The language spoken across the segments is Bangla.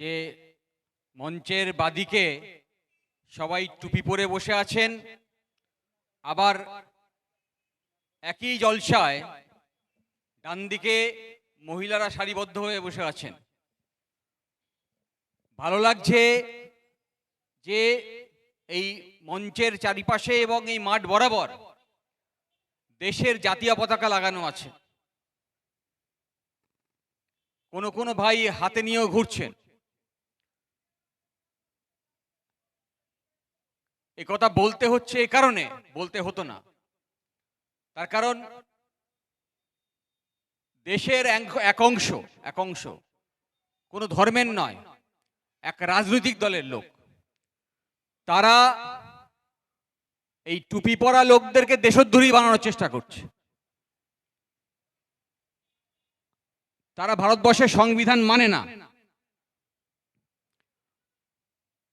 যে মঞ্চের বাদিকে সবাই টুপি পরে বসে আছেন, আবার একই জলসায় ডান দিকে মহিলারা সারিবদ্ধ হয়ে বসে আছেন। ভালো লাগছে যে এই মঞ্চের চারিপাশে এবং এই মাঠ বরাবর দেশের জাতীয় পতাকা লাগানো আছে। কোন কোন ভাই হাতে নিয়েও ঘুরছেন। এ কথা বলতে হচ্ছে এ কারণে, বলতে হতো না। তার কারণ, দেশের এক- অংশ, এক অংশ কোনো ধর্মের নয়, এক রাজনৈতিক দলের লোক। তারা এই টুপি পরা লোকদেরকে দেশদ্রোহী বানানোর চেষ্টা করছে। তারা ভারতবর্ষের সংবিধান মানে না।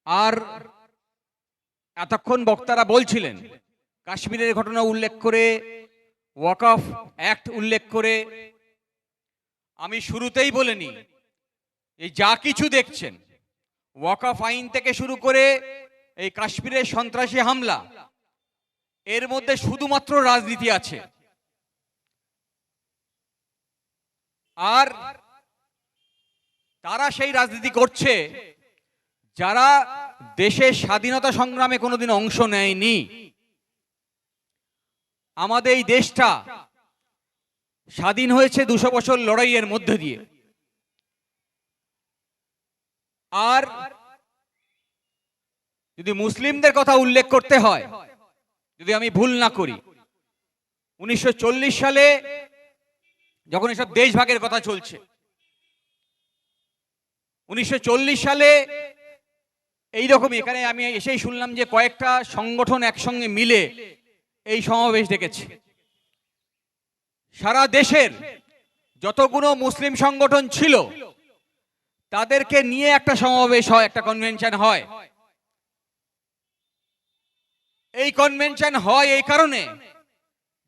আর এতক্ষণ বক্তারা বলছিলেন, কাশ্মীরের ঘটনা উল্লেখ করে ওয়াক অফ অ্যাক্ট উল্লেখ করে, আমি শুরুতেই বলিনি, এই যা কিছু দেখছেন ওয়াক অফ আইন থেকে শুরু করে এই কাশ্মীরের সন্ত্রাসী হামলা, এর মধ্যে শুধুমাত্র রাজনীতি আছে। আর তারা সেই রাজনীতি করছে, যারা দেশের স্বাধীনতা সংগ্রামে কোনোদিন অংশ নেয়নি। আমাদের এই দেশটা স্বাধীন হয়েছে দুশো বছর লড়াইয়ের মধ্যে দিয়ে। আর যদি মুসলিমদের কথা উল্লেখ করতে হয়, যদি আমি ভুল না করি, উনিশশো চল্লিশ সালে যখন এসব দেশভাগের কথা চলছে, উনিশশো চল্লিশ সালে এইরকম এখানে আমি এসেই শুনলাম যে কয়েকটা সংগঠন একসঙ্গে মিলে এই সমাবেশ ডেকেছে। সারা দেশের যতগুলো মুসলিম সংগঠন ছিল, তাদেরকে নিয়ে একটা সমাবেশ হয়, একটা কনভেনশন হয়। এই কনভেনশন হয় এই কারণে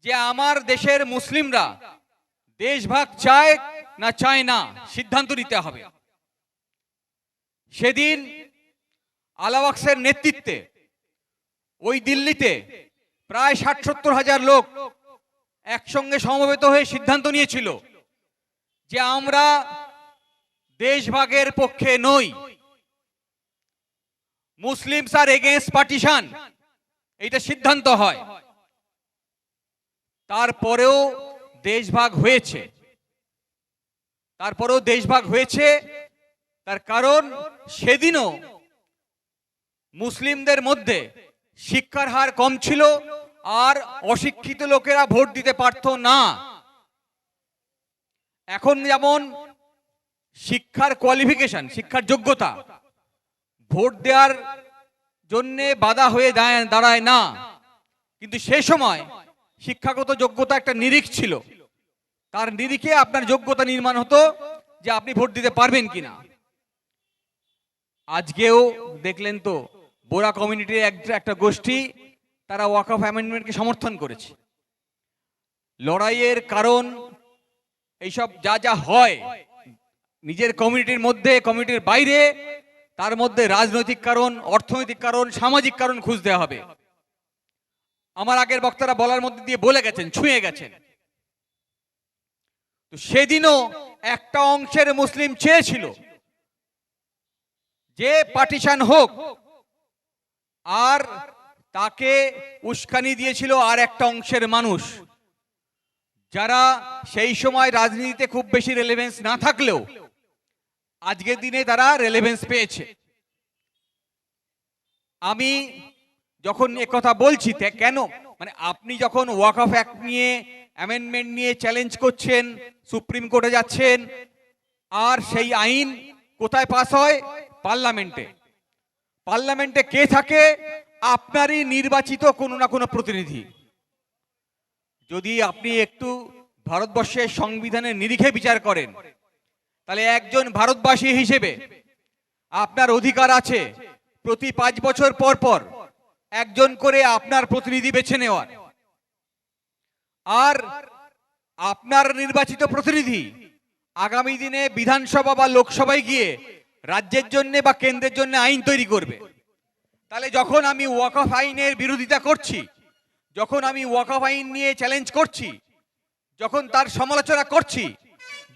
যে আমার দেশের মুসলিমরা দেশভাগ চায় না চায় না সিদ্ধান্ত নিতে হবে। সেদিন আলাওয়াক্সের নেতৃত্বে ওই দিল্লিতে প্রায় ষাট সত্তর হাজার লোক একসঙ্গে সমবেত হয়ে সিদ্ধান্ত নিয়েছিল যে আমরা দেশভাগের পক্ষে নই। মুসলিমস আর এগেনস্ট পার্টিশন, এইটা সিদ্ধান্ত হয়। তারপরেও দেশভাগ হয়েছে। তারপরেও দেশভাগ হয়েছে, তার কারণ সেদিনও মুসলিমদের মধ্যে শিক্ষার হার কম ছিল আর অশিক্ষিত লোকেরা ভোট দিতে পারত না। এখন যেমন শিক্ষার কোয়ালিফিকেশন শিক্ষার যোগ্যতা, ভোট দেওয়ার জন্যে বাধা হয়ে দাঁড়ায় না। কিন্তু সে সময় শিক্ষাগত যোগ্যতা একটা নিরিখ ছিল। তার নিরিখে আপনার যোগ্যতা নির্মাণ হতো যে আপনি ভোট দিতে পারবেন কিনা। আজকেও দেখলেন তো বোরা কমিউনিটির এক- একটা গোষ্ঠী তারা ওয়াক অফ অ্যামেন্ডমেন্টকে সমর্থন করেছে। লড়াইয়ের কারণ এইসব যা যা হয়, নিজের কমিউনিটির মধ্যে, কমিউনিটির বাইরে, তার মধ্যে রাজনৈতিক কারণ, অর্থনৈতিক কারণ, সামাজিক কারণ খুঁজতে হবে। আমার আগের বক্তারা বলার মধ্যে দিয়ে বলে গেছেন, ছুঁয়ে গেছেন। তো সেদিনও একটা অংশের মুসলিম চেয়েছিল যে পার্টিশন হোক আর তাকে উস্কানি দিয়েছিল আর একটা অংশের মানুষ। যারা সেই সময় রাজনীতিতে খুব বেশি রেলেভেন্স না থাকলেও আজকের দিনে তারা রেলেভেন্স পেয়েছে। আমি যখন কথা বলছি কেন? মানে আপনি যখন ওয়াক অফ অ্যাক্ট নিয়ে অ্যামেন্ডমেন্ট নিয়ে চ্যালেঞ্জ করছেন সুপ্রিম কোর্টে যাচ্ছেন, আর সেই আইন কোথায় পাস হয়? পার্লামেন্টে পার্লামেন্টে কে থাকে? আপনারই নির্বাচিত কোনো না কোনো প্রতিনিধি। যদি আপনি একটু ভারতবর্ষের সংবিধানের নিরিখে বিচার করেন, তাহলে একজন ভারতবাসী হিসেবে আপনার অধিকার আছে। প্রতি পাঁচ বছর পর পর একজন করে আপনার প্রতিনিধি বেছে নেওয়ার। আর আপনার নির্বাচিত প্রতিনিধি আগামী দিনে বিধানসভা বা লোকসভায় গিয়ে রাজ্যের জন্য বা কেন্দ্রের জন্য আইন তৈরি করবে। তাহলে যখন আমি ওয়াকফ আইনের বিরোধিতা করছি, যখন আমি ওয়াকফ আইন নিয়ে চ্যালেঞ্জ করছি, যখন তার সমালোচনা করছি,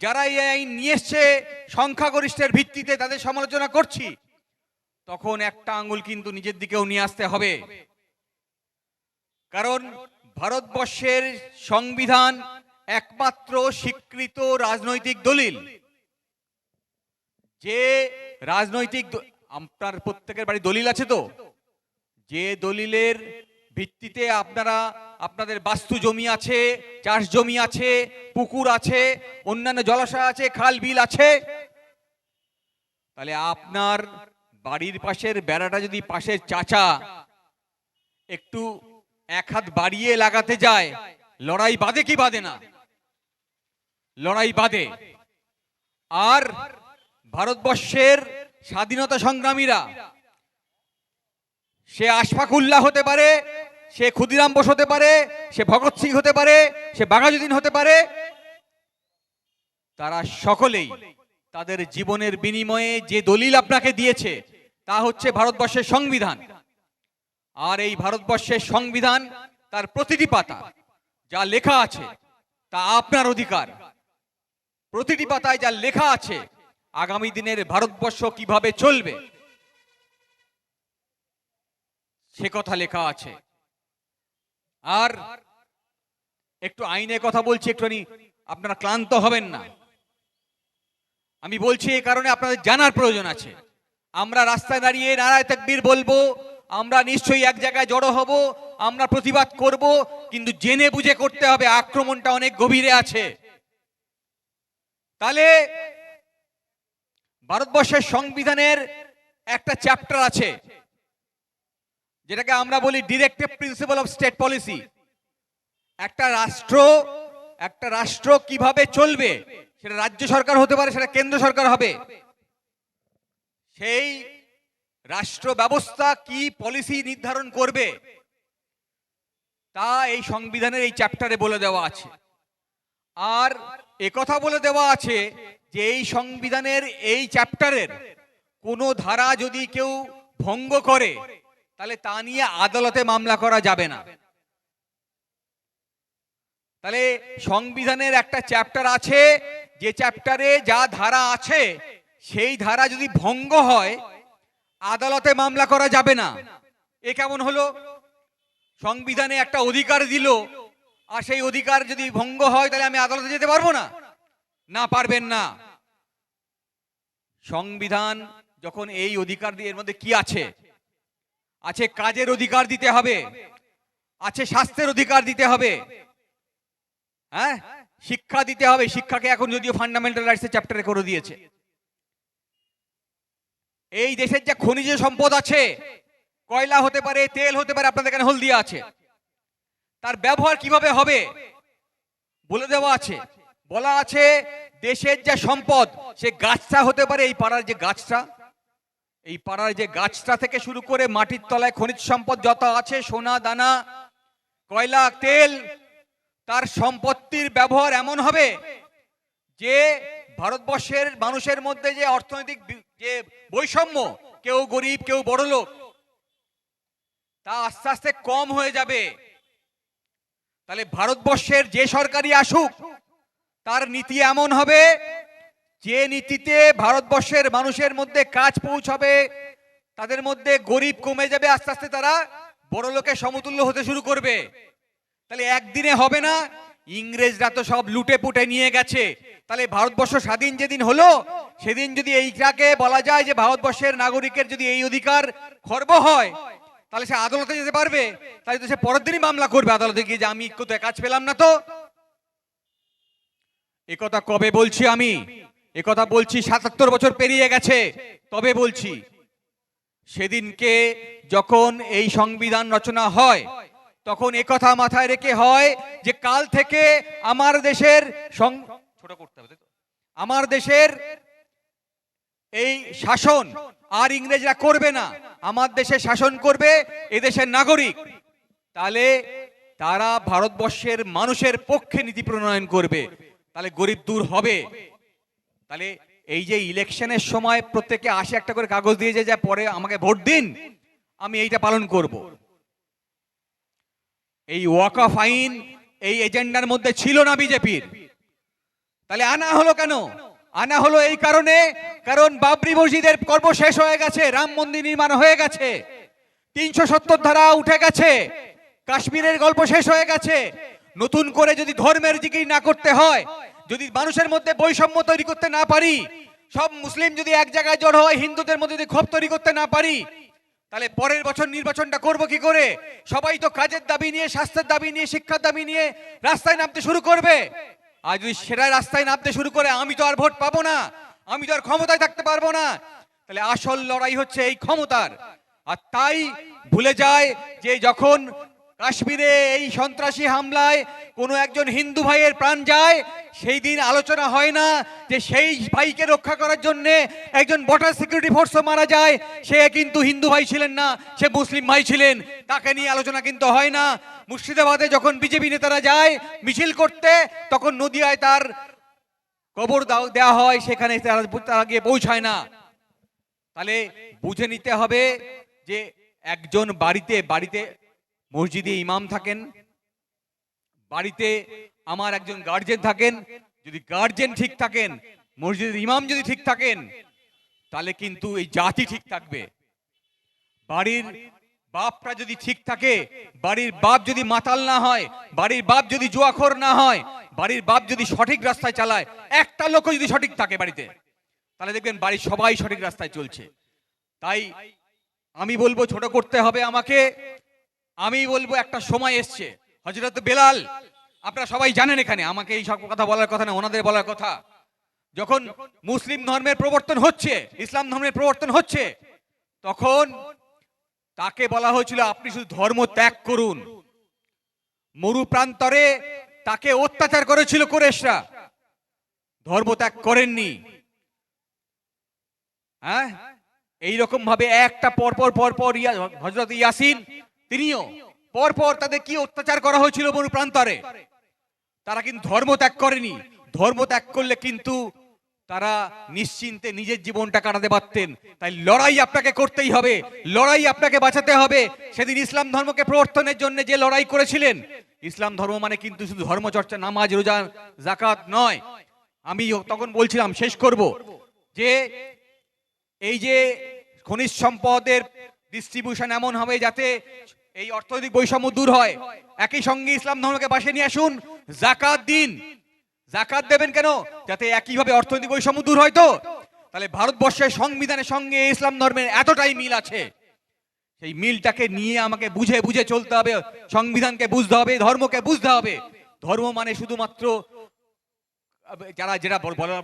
যারা এই আইন নিয়ে এসছে, সংখ্যাগরিষ্ঠের ভিত্তিতে তাদের সমালোচনা করছি, তখন একটা আঙ্গুল কিন্তু নিজের দিকেও নিয়ে আসতে হবে। কারণ ভারতবর্ষের সংবিধান একমাত্র স্বীকৃত রাজনৈতিক দলিল। যে রাজনৈতিক আপনার প্রত্যেকের বাড়ি দলিল আছে তো? যে দলিলের ভিত্তিতে আপনারা, আপনাদের বাস্তু জমি আছে, চাষ জমি আছে, পুকুর আছে, অন্যান্য জলাশয় আছে, খাল, বিল আছে? তাহলে আপনার বাড়ির পাশের বেড়াটা যদি পাশের চাচা একটু এক হাত বাড়িয়ে লাগাতে যায়, লড়াই বাদে কি বাদে না? লড়াই বাদে আর ভারতবর্ষের স্বাধীনতা সংগ্রামীরা, সে আশফাকুল্লাহ হতে পারে, সে ক্ষুদিরাম বোস হতে পারে, সে ভগৎ সিং হতে পারে, সে বাঘাযুদ্দিন হতে পারে, তারা সকলেই তাদের জীবনের বিনিময়ে যে দলিল আপনাকে দিয়েছে, তা হচ্ছে ভারতবর্ষের সংবিধান। আর এই ভারতবর্ষের সংবিধান তার প্রতিটি পাতা, যা লেখা আছে, তা আপনার অধিকার। প্রতিটি পাতায় যা লেখা আছে আগামী দিনের ভারতবর্ষ কীভাবে চলবে? সে কথা লেখা আছে। আর একটু আইনের কথা বলছি একটুখানি, আপনারা ক্লান্ত হবেন না। আমি বলছি এই কারণে আপনাদের জানার প্রয়োজন আছে। আমরা রাস্তায় দাঁড়িয়ে নারায় তাকবীর বলব, আমরা নিশ্চয়ই এক জায়গায় জড়ো হব, আমরা প্রতিবাদ করব, কিন্তু জেনে বুঝে করতে হবে আক্রমণটা অনেক গভীরে আছে। তাহলে ভারতবর্ষের সংবিধানের একটা চ্যাপ্টার আছে, যেটাকে আমরা বলি directive principle of state policy একটা রাষ্ট্র একটা রাষ্ট্র কীভাবে চলবে, সেটা রাজ্য সরকার হতে পারে, সেটা কেন্দ্র সরকার হবে। সেই রাষ্ট্র ব্যবস্থা কি পলিসি নির্ধারণ করবে, তা এই সংবিধানের এই চ্যাপ্টারে বলে দেওয়া আছে। আর একথা বলে দেওয়া আছে যে এই সংবিধানের এই চ্যাপ্টারের কোনো ধারা যদি কেউ ভঙ্গ করে, তাহলে তা নিয়ে আদালতে মামলা করা যাবে না। তাহলে সংবিধানের একটা চ্যাপ্টার আছে, যে চ্যাপ্টারে যা ধারা আছে, সেই ধারা যদি ভঙ্গ হয়, আদালতে মামলা করা যাবে না। এ কেমন হলো? সংবিধানে একটা অধিকার দিল আর সেই অধিকার যদি ভঙ্গ হয়, তাহলে আমি আদালতে যেতে পারব না। না পারবেন না। সংবিধান যখন এই অধিকার দিয়ে এর মধ্যে কি আছে? আছে কাজের অধিকার দিতে হবে। আছে স্বাস্থ্যের অধিকার দিতে হবে। হ্যাঁ? শিক্ষা দিতে হবে। শিক্ষাকে এখন যদিও ফান্ডামেন্টাল রাইটসের চ্যাপ্টারে করে দিয়েছে। এই দেশের যে খনিজ সম্পদ আছে, কয়লা হতে পারে, তেল হতে পারে, আপনাদের এখানে হলদিয়া আছে। তার ব্যবহার কীভাবে হবে? বলে দেওয়া আছে। বলা আছে, দেশের যে সম্পদ, সে গাছটা হতে পারে, এই পাড়ার যে গাছটা। এই পাড়ার যে গাছটা থেকে শুরু করে মাটির তলায় খনিজ সম্পদ যত আছে, সোনা, দানা, কয়লা, তেল, তার সম্পত্তির ব্যবহার এমন হবে যে ভারতবর্ষের মানুষের মধ্যে যে অর্থনৈতিক যে বৈষম্য, কেউ গরিব, কেউ বড় লোক তা আস্তে আস্তে কম হয়ে যাবে। তাহলে ভারতবর্ষের যে সরকারি আসুক, তার নীতি এমন হবে, যে নীতিতে ভারতবর্ষের মানুষের মধ্যে কাজ পৌঁছাবে, তাদের মধ্যে গরিব কমে যাবে, আস্তে আস্তে তারা বড় লোকের সমতুল্য হতে শুরু করবে। তাহলে একদিনে হবে না, ইংরেজরা তো সব লুটে পুটে নিয়ে গেছে। তাহলে ভারতবর্ষ স্বাধীন যেদিন হলো, সেদিন যদি এইটাকে বলা যায় যে ভারতবর্ষের নাগরিকের যদি এই অধিকার খর্ব হয় তাহলে সে আদালতে যেতে পারবে। তাই তো সে পরের দিনই মামলা করবে আদালতে গিয়ে যে আমি কোথায় কাজ পেলাম না তো। একথা কবে বলছি আমি? একথা বলছি সাতাত্তর বছর পেরিয়ে গেছে। তবে বলছি, সেদিনকে যখন এই সংবিধান রচনা হয়, তখন একথা মাথায় রেখে হয় যে কাল থেকে আমার দেশের ছোট করতে হবে আমার দেশের এই শাসন আর ইংরেজরা করবে না। আমার দেশে শাসন করবে এদেশের নাগরিক। তাহলে তারা ভারতবর্ষের মানুষের পক্ষে নীতি প্রণয়ন করবে। তাহলে গরিব দূর হবে। তাহলে এই যে ইলেকশনের সময় প্রত্যেকে আসে একটা করে কাগজ দিয়ে যা, পরে আমাকে ভোট দিন। আমি এইটা পালন করব। এই ওয়াক অফ আইন এই এজেন্ডার মধ্যে ছিল না বিজেপির। তাহলে আনা হলো কেন? আনা হলো এই কারণে, কারণ বাবরি মসজিদের কর্ম শেষ হয়ে গেছে, রাম মন্দির নির্মাণ হয়ে গেছে। তিনশো সত্তর ধারা উঠে গেছে, কাশ্মীরের গল্প শেষ হয়ে গেছে। নতুন করে যদি ধর্মের জিকির না করতে হয়, যদি মানুষের মধ্যে বৈষম্য তৈরি করতে না পারি, সব মুসলিম যদি এক জায়গায় জড় হয়, হিন্দুদের মধ্যে যদি ক্ষোভ তৈরি করতে না পারি, তাহলে পরের বছর নির্বাচনটা করব কি করে? সবাই তো কাজের দাবি নিয়ে, স্বাস্থ্যের দাবি নিয়ে, শিক্ষার দাবি নিয়ে রাস্তায় নামতে শুরু করবে। আর যদি সেরা রাস্তায় নামতে শুরু করে, আমি তো আর ভোট পাবো না। আমি তো আর ক্ষমতায় থাকতে পারব না। তাহলে আসল লড়াই হচ্ছে এই ক্ষমতার। আর তাই ভুলে যায় যে যখন কাশ্মীরে এই সন্ত্রাসী হামলায় কোনো একজন হিন্দু ভাইয়ের প্রাণ যায়, সেই দিন আলোচনা হয় না যে সেই ভাইকে রক্ষা করার জন্য একজন বর্ডার সিকিউরিটি ফোর্সও মারা যায়। সে কিন্তু হিন্দু ভাই ছিলেন না, সে মুসলিম ভাই ছিলেন। তাকে নিয়ে আলোচনা কিন্তু হয় না। মুর্শিদাবাদে যখন বিজেপি নেতারা যায় মিছিল করতে, তখন নদিয়ায় তার কবর দাও- দেওয়া হয়, সেখানে তারা তারা গিয়ে পৌঁছায় না। তাহলে বুঝে নিতে হবে যে একজন বাড়িতে বাড়িতে মসজিদে ইমাম থাকেন, বাড়িতে আমার একজন গার্জেন থাকেন, যদি গার্জেন ঠিক থাকেন, মসজিদের ইমাম যদি ঠিক থাকেন, তাহলে কিন্তু এই জাতি ঠিক থাকবে। বাড়ির বাপটা যদি ঠিক থাকে, বাড়ির বাপ যদি মাতাল না হয়, বাড়ির বাপ যদি জুয়াখোর না হয়, বাড়ির বাপ যদি সঠিক রাস্তায় চালায়, একটা লোক যদি সঠিক থাকে বাড়িতে, তাহলে দেখবেন বাড়ির সবাই সঠিক রাস্তায় চলছে। তাই আমি বলব ছোট করতে হবে আমাকে আমি বলব একটা সময় এসছে। হজরত বেলাল, আপনারা সবাই জানেন এখানে, আমাকে এই সব কথা বলার কথা না, ওনাদের বলার কথা। যখন মুসলিম ধর্মের প্রবর্তন হচ্ছে, ইসলাম ধর্মের প্রবর্তন হচ্ছে, তখন তাকে বলা হয়েছিল, আপনি শুধু ধর্ম ত্যাগ করুন। মরু প্রান্তরে তাকে অত্যাচার করেছিল কোরেশরা ধর্ম ত্যাগ করেননি। হ্যাঁ? এইরকম ভাবে একটা পরপর পরপর হজরত ইয়াসিন তিনিও পরপর তাদের কি অত্যাচার করা হয়েছিল মরু প্রান্তরে? তারা কিন্তু ধর্ম ত্যাগ করেনি। ধর্ম ত্যাগ করলে কিন্তু তারা নিশ্চিন্তে নিজের জীবনটা কাটাতে পারতেন। তাই লড়াই আপনাকে করতেই হবে। লড়াই আপনাকে বাঁচাতে হবে। সেদিন ইসলাম ধর্মকে প্রবর্তনের জন্য যে লড়াই করেছিলেন, ইসলাম ধর্ম মানে কিন্তু শুধু ধর্মচর্চা, নামাজ, রোজা জাকাত নয়। আমি তখন বলছিলাম, শেষ করব যে এই যে খনিজ সম্পদের ডিস্ট্রিবিউশন এমন হবে যাতে এই অর্থনৈতিক বৈষম্য দূর হয়। একই সঙ্গে ইসলাম ধর্মকে পাশে নিয়ে আসুন। জাকাত দিন। জাকাত দেবেন কেন? যাতে একইভাবে অর্থনৈতিক বৈষম্য দূর হয় তো। তাহলে ভারতবর্ষের সংবিধানের সঙ্গে ইসলাম ধর্মের এতটাই মিল আছে। সেই মিলটাকে নিয়ে আমাকে বুঝে বুঝে চলতে হবে। সংবিধানকে বুঝতে হবে, ধর্মকে বুঝতে হবে। ধর্ম মানে শুধুমাত্র, যারা, যেটা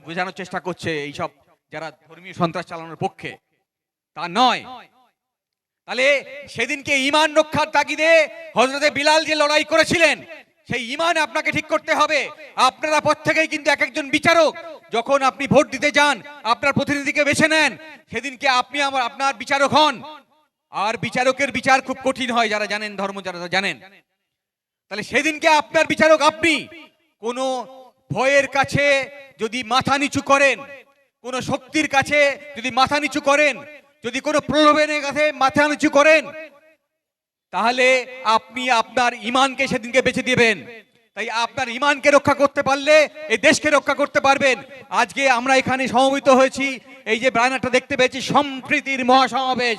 বোঝানোর চেষ্টা করছে এইসব, যারা ধর্মীয় সন্ত্রাস চালানোর পক্ষে। তা নয়। তাহলে সেদিনকে ইমান রক্ষার তাগিদে হজরতে বিলাল যে লড়াই করেছিলেন, সেই ইমান আপনাকে ঠিক করতে হবে। আপনারা প্রত্যেকেই কিন্তু এক একজন বিচারক। যখন আপনি ভোট দিতে যান, আপনার প্রতিনিধিকে বেছে নেন, সেদিনকে আপনি আমার, আপনার বিচারক হন। আর বিচারকের বিচার খুব কঠিন হয়, যারা জানেন ধর্ম, যারা জানেন। তাহলে সেদিনকে আপনার বিচারক আপনি। কোনো ভয়ের কাছে যদি মাথা নিচু করেন, কোন শক্তির কাছে যদি মাথা নিচু করেন যদি কোনো প্রলোভনের কাছে মাথা নিচু করেন, তাহলে আপনি আপনার ইমানকে সেদিনকে বেঁচে দিবেন। তাই আপনার ইমানকে রক্ষা করতে পারলে এই দেশকে রক্ষা করতে পারবেন। আজকে আমরা এখানে সমবেত হয়েছি। এই যে ব্যানারটা দেখতে পেয়েছি, সম্প্রীতির মহাসমাবেশ।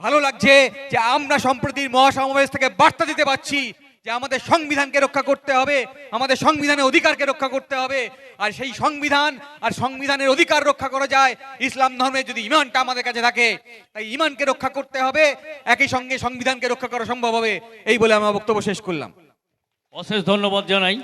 ভালো লাগছে যে আমরা সম্প্রীতির মহাসমাবেশ থেকে বার্তা দিতে পারছি। যে আমাদের সংবিধানকে রক্ষা করতে হবে, আমাদের সংবিধানের অধিকারকে রক্ষা করতে হবে। আর সেই সংবিধান আর সংবিধানের অধিকার রক্ষা করা যায়। ইসলাম ধর্মের যদি ইমানটা আমাদের কাছে থাকে, তাই ইমানকে রক্ষা করতে হবে, একই সঙ্গে সংবিধানকে রক্ষা করা সম্ভব হবে। এই বলে আমার বক্তব্য শেষ করলাম। অশেষ ধন্যবাদ জানাই।